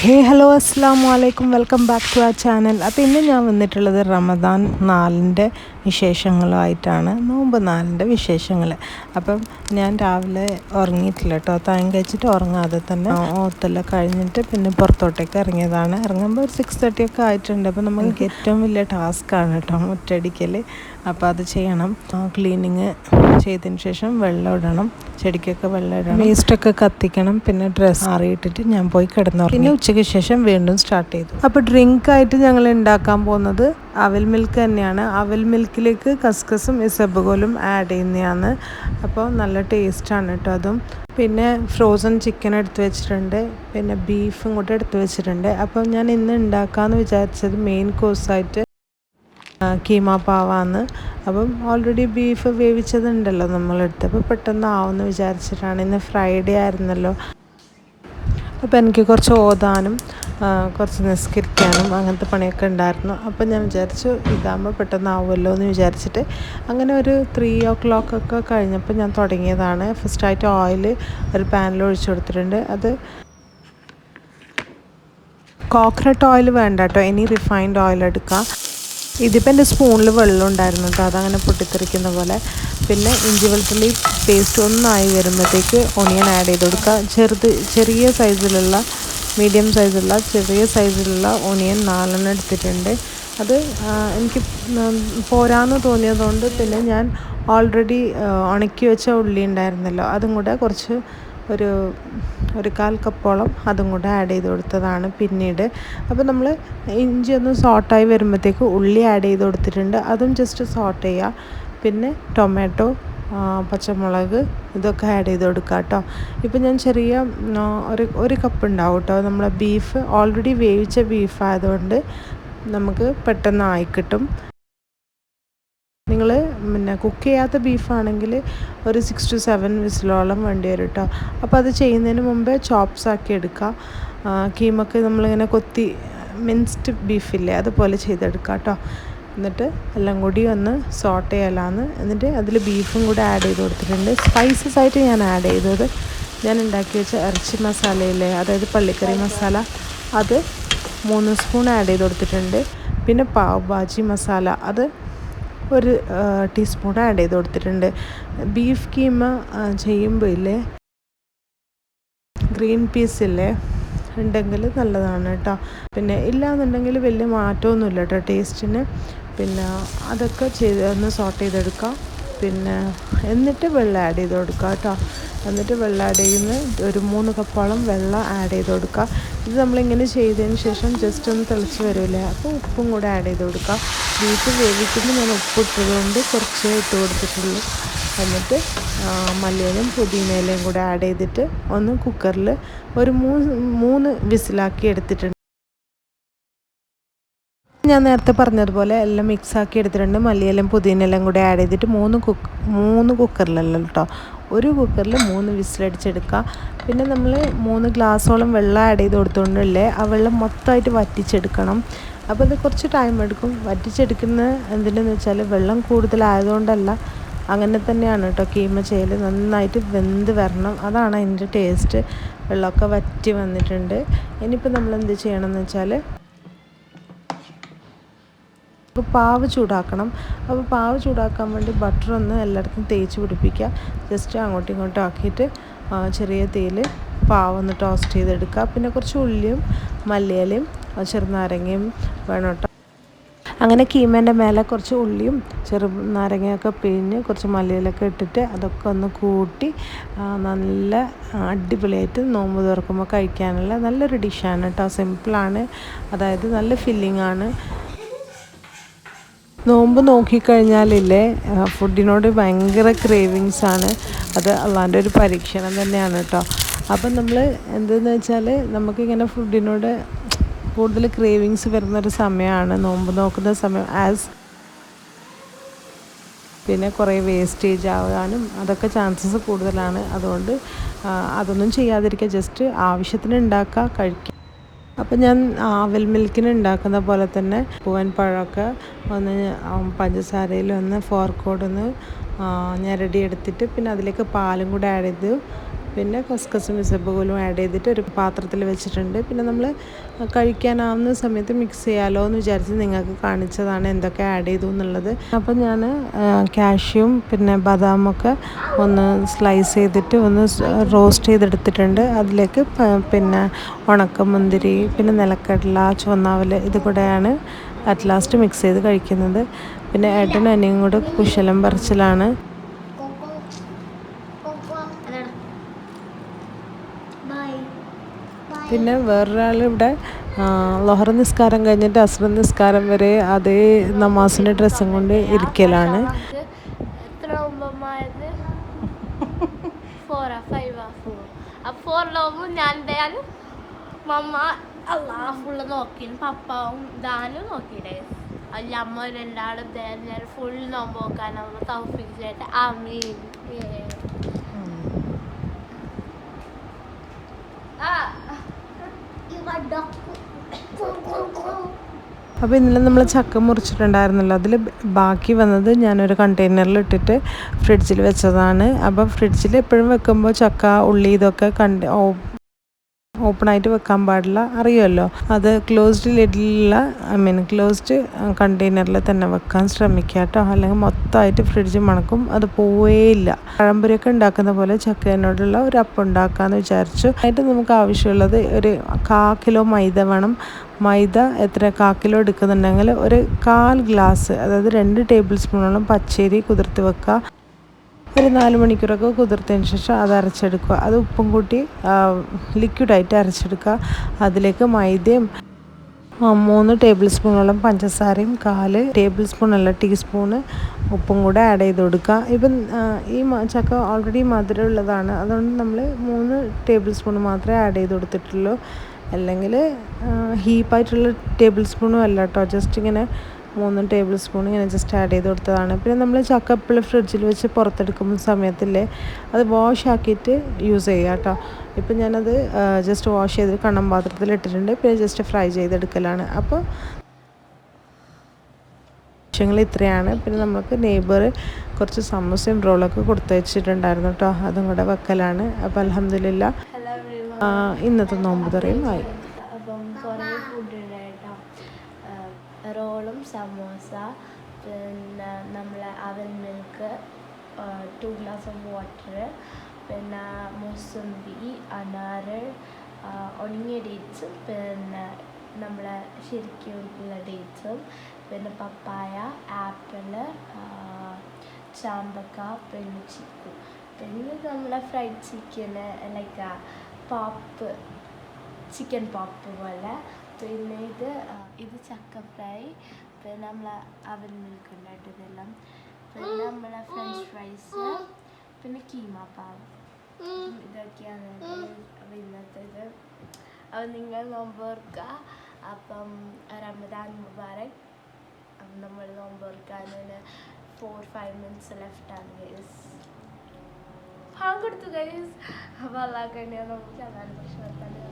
ഹേ hello അസ്സാം വലൈക്കും welcome back to ആ ചാനൽ അപ്പോൾ ഇന്ന് ഞാൻ വന്നിട്ടുള്ളത് റമദാൻ നാലിന്റെ വിശേഷങ്ങളുമായിട്ടാണ് നോമ്പ് നാലിന്റെ വിശേഷങ്ങൾ. അപ്പം ഞാൻ രാവിലെ ഉറങ്ങിയിട്ടില്ല കേട്ടോ. തായം കഴിച്ചിട്ട് ഉറങ്ങാതെ തന്നെ ഓത്തെല്ലാം കഴിഞ്ഞിട്ട് പിന്നെ പുറത്തോട്ടേക്ക് ഇറങ്ങിയതാണ്. ഇറങ്ങുമ്പോൾ ഒരു സിക്സ് തേർട്ടി ഒക്കെ ആയിട്ടുണ്ട്. അപ്പം നമുക്ക് ഏറ്റവും വലിയ ടാസ്ക്കാണ് കേട്ടോ മുറ്റടിക്കൽ. അപ്പോൾ അത് ചെയ്യണം. ക്ലീനിങ് ചെയ്തതിന് ശേഷം വെള്ളം ഇടണം. ചെടിക്കൊക്കെ വെള്ളം ഇടണം. വേസ്റ്റൊക്കെ കത്തിക്കണം. പിന്നെ ഡ്രസ്സ് മാറിയിട്ടിട്ട് ഞാൻ പോയി കിടന്നു പിന്നെ ഉച്ചയ്ക്ക് ശേഷം വീണ്ടും സ്റ്റാർട്ട് ചെയ്തു. അപ്പോൾ ഡ്രിങ്ക് ആയിട്ട് ഞങ്ങൾ ഉണ്ടാക്കാൻ പോകുന്നത് അവൽ മിൽക്ക് തന്നെയാണ്. അവൽ മിൽക്കിലേക്ക് കസ്കസും ഇസബഗോലും ആഡ് ചെയ്യുന്നതാണ്. അപ്പോൾ നല്ല ടേസ്റ്റാണ് കേട്ടോ അതും. പിന്നെ ഫ്രോസൺ ചിക്കൻ എടുത്ത് വെച്ചിട്ടുണ്ട്. പിന്നെ ബീഫും കൂടെ എടുത്ത് വെച്ചിട്ടുണ്ട്. അപ്പോൾ ഞാൻ ഇന്ന് ഉണ്ടാക്കാമെന്ന് വിചാരിച്ചത് മെയിൻ കോഴ്സായിട്ട് കീമ പാവാന്ന്. അപ്പം ഓൾറെഡി ബീഫ് വേവിച്ചതുണ്ടല്ലോ നമ്മളെടുത്ത്. അപ്പോൾ പെട്ടെന്ന് ആവുമെന്ന് വിചാരിച്ചിട്ടാണ്. ഇന്ന് ഫ്രൈഡേ ആയിരുന്നല്ലോ. അപ്പോൾ എനിക്ക് കുറച്ച് ഓതാനും കുറച്ച് നിസ്കരിക്കാനും അങ്ങനത്തെ പണിയൊക്കെ ഉണ്ടായിരുന്നു. അപ്പോൾ ഞാൻ വിചാരിച്ചു ഇതാകുമ്പോൾ പെട്ടെന്ന് ആവുമല്ലോ എന്ന് വിചാരിച്ചിട്ട് അങ്ങനെ ഒരു ത്രീ ഓ ക്ലോക്ക് ഒക്കെ കഴിഞ്ഞപ്പോൾ ഞാൻ തുടങ്ങിയതാണ്. ഫസ്റ്റായിട്ട് ഓയിൽ ഒരു പാനിൽ ഒഴിച്ചു കൊടുത്തിട്ടുണ്ട്. അത് കോക്കനട്ട് ഓയിൽ വേണ്ട കേട്ടോ. ഇനി റിഫൈൻഡ് ഓയിൽ എടുക്കാം. ഇതിപ്പോൾ എന്റെ സ്പൂണിൽ വെള്ളം ഉണ്ടായിരുന്നു കേട്ടോ. അതങ്ങനെ പൊട്ടിത്തെറിക്കുന്ന പോലെ. പിന്നെ ഇഞ്ചി വെളുത്തുള്ളി പേസ്റ്റ് ഒന്നായി വരുമ്പോഴത്തേക്ക് ഒണിയൻ ആഡ് ചെയ്ത് കൊടുക്കുക. ചെറുത് ചെറിയ സൈസിലുള്ള മീഡിയം സൈസുള്ള ചെറിയ സൈസിലുള്ള ഒണിയൻ നാലെണ്ണം എടുത്തിട്ടുണ്ട്. അത് എനിക്ക് പോരാന്ന് തോന്നിയതുകൊണ്ട് പിന്നെ ഞാൻ ഓൾറെഡി ഉണക്കി വെച്ച ഉള്ളി ഉണ്ടായിരുന്നല്ലോ. അതും കൂടെ കുറച്ച് ഒരു ഒരു കാൽ കപ്പോളം അതും കൂടെ ആഡ് ചെയ്ത് കൊടുത്തതാണ് പിന്നീട്. അപ്പോൾ നമ്മൾ ഇഞ്ചി ഒന്ന് സോട്ടായി വരുമ്പോഴത്തേക്ക് ഉള്ളി ആഡ് ചെയ്ത് കൊടുത്തിട്ടുണ്ട്. അതും ജസ്റ്റ് സോട്ട് ചെയ്യുക പിന്നെ ടൊമാറ്റോ പച്ചമുളക് ഇതൊക്കെ ആഡ് ചെയ്ത് കൊടുക്കുക കേട്ടോ ഇപ്പം ഞാൻ ചെറിയ ഒരു ഒരു കപ്പ് ഉണ്ടാവും കേട്ടോ നമ്മളെ ബീഫ് ഓൾറെഡി വേവിച്ച ബീഫ് ആയതുകൊണ്ട് നമുക്ക് പെട്ടെന്ന് ആയി കിട്ടും. നിങ്ങൾ പിന്നെ കുക്ക് ചെയ്യാത്ത ബീഫാണെങ്കിൽ ഒരു സിക്സ് ടു സെവൻ വിസിലോളം വേണ്ടി വരും കേട്ടോ അപ്പോൾ അത് ചെയ്യുന്നതിന് മുമ്പേ ചോപ്സ് ആക്കി എടുക്കുക. കീമൊക്കെ നമ്മളിങ്ങനെ കൊത്തി മിൻസ്ഡ് ബീഫില്ലേ അതുപോലെ ചെയ്തെടുക്കാം കേട്ടോ എന്നിട്ട് എല്ലാം കൂടി ഒന്ന് സോട്ട് ചെയ്യലാന്ന്. എന്നിട്ട് അതിൽ ബീഫും കൂടെ ആഡ് ചെയ്ത് കൊടുത്തിട്ടുണ്ട്. സ്പൈസസ് ആയിട്ട് ഞാൻ ആഡ് ചെയ്തത് ഞാൻ ഉണ്ടാക്കി വെച്ച ഇറച്ചി മസാലയില്ലേ അതായത് പള്ളിക്കറി മസാല അത് മൂന്ന് സ്പൂൺ ആഡ് ചെയ്ത് കൊടുത്തിട്ടുണ്ട്. പിന്നെ പാവ് ഭാജി മസാല അത് ഒരു ടീസ്പൂൺ ആഡ് ചെയ്ത് കൊടുത്തിട്ടുണ്ട്. ബീഫ് കീമ ചെയ്യുമ്പോൾ ഇല്ലേ? ഗ്രീൻ പീസ് ഇല്ലേ? ഉണ്ടെങ്കിൽ നല്ലതാണ് കേട്ടോ. പിന്നെ ഇല്ലാന്നുണ്ടെങ്കിൽ വലിയ മാറ്റമൊന്നുമില്ല കേട്ടോ ടേസ്റ്റിന് പിന്നെ അതൊക്കെ ചെയ്ത് ഒന്ന് സോട്ട് ചെയ്തെടുക്കാം. പിന്നെ എന്നിട്ട് വെള്ളം ആഡ് ചെയ്ത് കൊടുക്കുക കേട്ടോ. എന്നിട്ട് വെള്ളം ആഡ് ചെയ്യുന്ന ഒരു മൂന്ന് കപ്പോളം വെള്ളം ആഡ് ചെയ്ത് കൊടുക്കുക ഇത് നമ്മളിങ്ങനെ ചെയ്തതിന് ശേഷം ജസ്റ്റ് ഒന്ന് തിളച്ച് വരില്ലേ? അപ്പോൾ ഉപ്പും കൂടെ ആഡ് ചെയ്ത് കൊടുക്കുക ബീഫ് വേവിക്കുമ്പോൾ ഞാൻ ഉപ്പ് ഇട്ടതുകൊണ്ട് കുറച്ച് ഇട്ട് കൊടുത്തിട്ടുള്ളൂ. എന്നിട്ട് മല്ലിയിലും പുതിനയിലയും കൂടെ ആഡ് ചെയ്തിട്ട് ഒന്ന് കുക്കറിൽ ഒരു മൂന്ന് മൂന്ന് വിസിലാക്കി എടുത്തിട്ടുണ്ട്. ഞാൻ നേരത്തെ പറഞ്ഞതുപോലെ എല്ലാം മിക്സ് ആക്കി എടുത്തിട്ടുണ്ട്. മല്ലിയിലും പുതിനയിലും കൂടെ ആഡ് ചെയ്തിട്ട് മൂന്ന് കുക്ക് മൂന്ന് കുക്കറിലല്ല കേട്ടോ? ഒരു കുക്കറിൽ മൂന്ന് വിസിലടിച്ചെടുക്കുക. പിന്നെ നമ്മൾ മൂന്ന് ഗ്ലാസ്സോളം വെള്ളം ആഡ് ചെയ്ത് കൊടുത്തുകൊണ്ടല്ലേ ആ വെള്ളം മൊത്തമായിട്ട് വറ്റിച്ചെടുക്കണം. അപ്പോൾ അത് കുറച്ച് ടൈം എടുക്കും. വറ്റിച്ചെടുക്കുന്ന എന്തിനെന്ന് വെച്ചാൽ വെള്ളം കൂടുതലായതുകൊണ്ടല്ല അങ്ങനെ തന്നെയാണ് കേട്ടോ കീമ ചെയ്യൽ നന്നായിട്ട് വെന്ത് വരണം. അതാണ് അതിന്റെ ടേസ്റ്റ് വെള്ളമൊക്കെ വറ്റി വന്നിട്ടുണ്ട്. ഇനിയിപ്പോൾ നമ്മൾ എന്ത് ചെയ്യണമെന്ന് വെച്ചാൽ അപ്പോൾ പാവ് ചൂടാക്കണം. അപ്പോൾ പാവ് ചൂടാക്കാൻ വേണ്ടി ബട്ടർ ഒന്ന് എല്ലായിടത്തും തേച്ച് പിടിപ്പിക്കുക. ജസ്റ്റ് അങ്ങോട്ടും ഇങ്ങോട്ടും ആക്കിയിട്ട് ചെറിയ തീയിൽ പാവ് ഒന്ന് ടോസ്റ്റ് ചെയ്തെടുക്കുക. പിന്നെ കുറച്ച് ഉള്ളിയും മല്ലിയിലയും ചെറുനാരങ്ങയും വേണം കേട്ടോ. അങ്ങനെ കീമേന്റെ മേലെ കുറച്ച് ഉള്ളിയും ചെറു നാരങ്ങയൊക്കെ പിഴിഞ്ഞ് കുറച്ച് മല്ലിയിലൊക്കെ ഇട്ടിട്ട് അതൊക്കെ ഒന്ന് കൂട്ടി നല്ല അടിപൊളിയായിട്ട് നോമ്പ് തുറക്കുമ്പോൾ കഴിക്കാനുള്ള നല്ലൊരു ഡിഷാണ് കേട്ടോ. സിമ്പിളാണ് അതായത് നല്ല ഫില്ലിംഗ് ആണ് നോമ്പ് നോക്കിക്കഴിഞ്ഞാലില്ലേ ഫുഡിനോട് ഭയങ്കര ക്രേവിങ്സ് ആണ് അത് അള്ളാന്റെ ഒരു പരീക്ഷണം തന്നെയാണ് കേട്ടോ. അപ്പം നമ്മൾ എന്തെന്ന് വെച്ചാൽ നമുക്കിങ്ങനെ ഫുഡിനോട് കൂടുതൽ ക്രേവിങ്സ് വരുന്നൊരു സമയമാണ്. നോമ്പ് നോക്കുന്ന സമയം ആസ് പിന്നെ കുറേ വേസ്റ്റേജ് ആവാനും അതൊക്കെ ചാൻസസ് കൂടുതലാണ്. അതുകൊണ്ട് അതൊന്നും ചെയ്യാതിരിക്കുക. ജസ്റ്റ് ആവശ്യത്തിന് ഉണ്ടാക്കുക കഴിക്കുക. അപ്പം ഞാൻ ആവൽ മിൽക്കിന് ഉണ്ടാക്കുന്ന പോലെ തന്നെ പൂവൻ പഴമൊക്കെ ഒന്ന് പഞ്ചസാരയിൽ ഒന്ന് ഫോർക്കോട് ഒന്ന് ഞെരടി എടുത്തിട്ട് പിന്നെ അതിലേക്ക് പാലും കൂടെ ആഡ് ചെയ്ത് പിന്നെ കസ്കസും ഇസബകോലും ആഡ് ചെയ്തിട്ട് ഒരു പാത്രത്തിൽ വെച്ചിട്ടുണ്ട്. പിന്നെ നമ്മൾ കഴിക്കാനാവുന്ന സമയത്ത് മിക്സ് ചെയ്യാമല്ലോ എന്ന് വിചാരിച്ച് നിങ്ങൾക്ക് കാണിച്ചതാണ് എന്തൊക്കെ ആഡ് ചെയ്തു എന്നുള്ളത്. അപ്പം ഞാൻ കാഷ്യൂം പിന്നെ ബദാമൊക്കെ ഒന്ന് സ്ലൈസ് ചെയ്തിട്ട് ഒന്ന് റോസ്റ്റ് ചെയ്തെടുത്തിട്ടുണ്ട്. അതിലേക്ക് പിന്നെ ഉണക്കമുന്തിരി പിന്നെ നിലക്കടല ചുവന്നാവൽ ഇത് കൂടെയാണ് അറ്റ് ലാസ്റ്റ് മിക്സ് ചെയ്ത് കഴിക്കുന്നത്. പിന്നെ ഏട്ടനും അനിയും കൂടെ കുശലം പറിച്ചിലാണ് അതാണ് ബൈ പിന്നെ വേറൊരാളിവിടെ ലൊഹർ നിസ്കാരം കഴിഞ്ഞിട്ട് അസ്ര നിസ്കാരം വരെ അതേ നമാസിന്റെ ഡ്രസ്സും കൊണ്ട് ഇരിക്കലാണ്. ആ ഞാൻ എന്തായാലും മമ്മ അല്ലാ ഫുള്ള് നോക്കി. പപ്പാവും ദാനും നോക്കിയിടേ അല്ല ഫുൾ നോമ്പ് ആ അപ്പോൾ ഇന്നലെ നമ്മൾ ചക്ക മുറിച്ചിട്ടുണ്ടായിരുന്നല്ലോ. അതിൽ ബാക്കി വന്നത് ഞാനൊരു കണ്ടെയ്നറിൽ ഇട്ടിട്ട് ഫ്രിഡ്ജിൽ വെച്ചതാണ്. അപ്പോൾ ഫ്രിഡ്ജിൽ എപ്പോഴും വെക്കുമ്പോൾ ചക്ക ഉള്ളി ഇതൊക്കെ കണ്ട് ഓപ്പണായിട്ട് വെക്കാൻ പാടില്ല. അറിയുമല്ലോ? അത് ക്ലോസ്ഡ് ലിഡിലുള്ള ഐ മീൻ ക്ലോസ്ഡ് കണ്ടെയ്നറിൽ തന്നെ വെക്കാൻ ശ്രമിക്കുക കേട്ടോ. അല്ലെങ്കിൽ മൊത്തമായിട്ട് ഫ്രിഡ്ജ് മണക്കും. അത് പോവേയില്ല. പഴംപൊരിയൊക്കെ ഉണ്ടാക്കുന്ന പോലെ ചക്കേനോടുള്ള ഒരു അപ്പം ഉണ്ടാക്കാമെന്ന് വിചാരിച്ചു. അതിട്ട് നമുക്ക് ആവശ്യമുള്ളത് ഒരു കാ കിലോ മൈദ വേണം. മൈദ എത്ര കാ കിലോ എടുക്കുന്നുണ്ടെങ്കിൽ ഒരു കാൽ ഗ്ലാസ് അതായത് രണ്ട് ടേബിൾ സ്പൂണോളം പച്ചരി കുതിർത്ത് വെക്കുക. ഒരു നാല് മണിക്കൂറൊക്കെ കുതിർത്തതിന് ശേഷം അത് അരച്ചെടുക്കുക. അത് ഉപ്പും കൂട്ടി ലിക്വിഡായിട്ട് അരച്ചെടുക്കുക. അതിലേക്ക് മൈദയും മൂന്ന് ടേബിൾ സ്പൂണോളം പഞ്ചസാരയും കാൽ ടേബിൾ സ്പൂൺ അല്ല ടീസ്പൂണ് ഉപ്പും കൂടെ ആഡ് ചെയ്ത് കൊടുക്കുക. ഇപ്പം ഈ ചക്ക ഓൾറെഡി മധുരം ഉള്ളതാണ്. അതുകൊണ്ട് നമ്മൾ മൂന്ന് ടേബിൾ സ്പൂൺ മാത്രമേ ആഡ് ചെയ്ത് കൊടുത്തിട്ടുള്ളൂ. അല്ലെങ്കിൽ ഹീപ്പായിട്ടുള്ള ടേബിൾ സ്പൂണും അല്ല കേട്ടോ ജസ്റ്റ് ഇങ്ങനെ മൂന്ന് ടേബിൾ സ്പൂൺ ഇങ്ങനെ ജസ്റ്റ് ആഡ് ചെയ്ത് കൊടുത്തതാണ്. പിന്നെ നമ്മൾ ചക്ക എപ്പോഴും ഫ്രിഡ്ജിൽ വെച്ച് പുറത്തെടുക്കുന്ന സമയത്തില്ലേ അത് വാഷ് ആക്കിയിട്ട് യൂസ് ചെയ്യുക കേട്ടോ ഇപ്പം ഞാനത് ജസ്റ്റ് വാഷ് ചെയ്ത് കണ്ണം പാത്രത്തിൽ ഇട്ടിട്ടുണ്ട്. പിന്നെ ജസ്റ്റ് ഫ്രൈ ചെയ്തെടുക്കലാണ്. അപ്പോൾ വിഷയങ്ങൾ ഇത്രയാണ്. പിന്നെ നമുക്ക് നെയ്ബർ കുറച്ച് സമൂസയും റോളൊക്കെ കൊടുത്തു വെച്ചിട്ടുണ്ടായിരുന്നു കേട്ടോ അതും കൂടെ വെക്കലാണ്. അപ്പോൾ അലഹമില്ല ഇന്നത്തെ നോമ്പ് തുറയും ആയി അപ്പം കുറേ ഫുഡ് ഉണ്ട് കേട്ടോ റോളും സമോസ പിന്നെ നമ്മളെ aval milk two glass of water പിന്നെ മൊസമ്പി അനാറ് ഉണങ്ങിയ ഡേറ്റ്സും പിന്നെ നമ്മളെ ശരിക്കുള്ള ഡേറ്റ്സും പിന്നെ പപ്പായ ആപ്പിൾ ചാമ്പക്ക പിന്നെ ചിക്കു. പിന്നെ നമ്മളെ ഫ്രൈഡ് ചിക്കന് ലൈക്ക് പോപ്പ് ചിക്കൻ പാപ്പ് പോലെ പിന്നെ ഇത് ഇത് ചക്ക ഫ്രൈ. പിന്നെ നമ്മൾ അവൻ മിൽക്ക് ഉണ്ടായിട്ടതെല്ലാം പിന്നെ നമ്മളെ ഫ്രഞ്ച് ഫ്രൈസ് പിന്നെ കീമ പാവ് ഇതൊക്കെയാണ് ഇന്നത്തെ ഇത് അപ്പം നിങ്ങൾ നോമ്പോർക്ക അപ്പം റമദാൻ മുബാറക്. നമ്മൾ നോമ്പോർക്കാൻ ഫോർ ഫൈവ് മിനിറ്റ്സ് ലെഫ്റ്റ് ആണ് ഗൈസ് പാവം കൊടുത്തു ഗൈസ് അപ്പോൾ അല്ലാതെ നമുക്ക് അതാണ് പ്രശ്നം